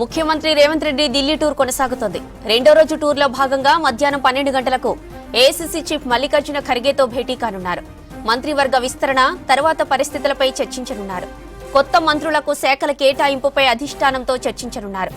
ముఖ్యమంత్రి రేవంత్ రెడ్డి ఢిల్లీ టూర్ కొనసాగుతోంది. రెండో రోజు టూర్లో భాగంగా మధ్యాహ్నం పన్నెండు గంటలకు ఏసీసీ చీఫ్ మల్లికార్జున ఖర్గేతో భేటీ కానున్నారు. మంత్రివర్గ విస్తరణ తర్వాత పరిస్థితులపై చర్చించనున్నారు. కొత్త మంత్రులకు శాఖల కేటాయింపుపై అధిష్టానంతో చర్చించనున్నారు.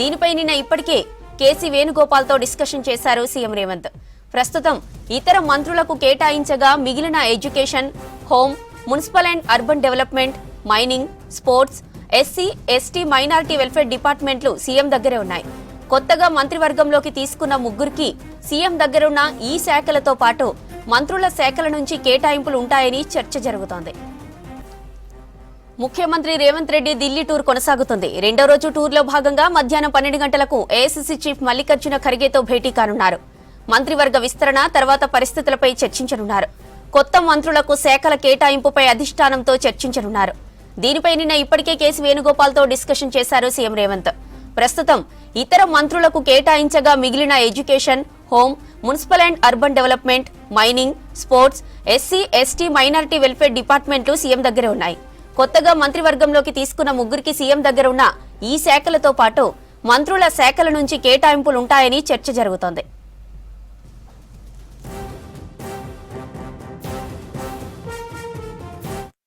దీనిపై నిన్న ఇప్పటికే కేసీ వేణుగోపాల్తో డిస్కషన్ చేశారు సీఎం రేవంత్. ప్రస్తుతం ఇతర మంత్రులకు కేటాయించగా మిగిలిన education home municipal and urban development mining sports SC ST minority welfare డిపార్ట్మెంట్లు సీఎం దగ్గరే ఉన్నాయి. కొత్తగా మంత్రివర్గంలోకి తీసుకున్న ముగ్గురికి సీఎం దగ్గరున్న ఈ శాఖలతో పాటు మంత్రుల శాఖల నుంచి కేటాయింపులు ఉంటాయని చర్చ జరుగుతోంది. ముఖ్యమంత్రి రేవంత్ రెడ్డి ఢిల్లీ టూర్ కొనసాగుతుంది. రెండో రోజు టూర్లో భాగంగా మధ్యాహ్నం పన్నెండు గంటలకు ఏఐసీసీ చీఫ్ మల్లికార్జున ఖర్గేతో భేటీ కానున్నారు. మంత్రివర్గ విస్తరణ తర్వాత పరిస్థితులపై చర్చించనున్నారు. కొత్త మంత్రులకు శాఖల కేటాయింపుపై అధిష్టానంతో చర్చించనున్నారు. దీనిపై నిన్న ఇప్పటికే కేసీ వేణుగోపాల్తో డిస్కషన్ చేశారు సీఎం రేవంత్. ప్రస్తుతం ఇతర మంత్రులకు కేటాయించగా మిగిలిన education home municipal and urban development mining sports SC ST minority welfare డిపార్ట్మెంట్లు సీఎం దగ్గర ఉన్నాయి. కొత్తగా మంత్రివర్గంలోకి తీసుకున్న ముగ్గురికి సీఎం దగ్గర ఉన్న ఈ శాఖలతో పాటు మంత్రుల శాఖల నుంచి కేటాయింపులుంటాయని చర్చ జరుగుతోంది.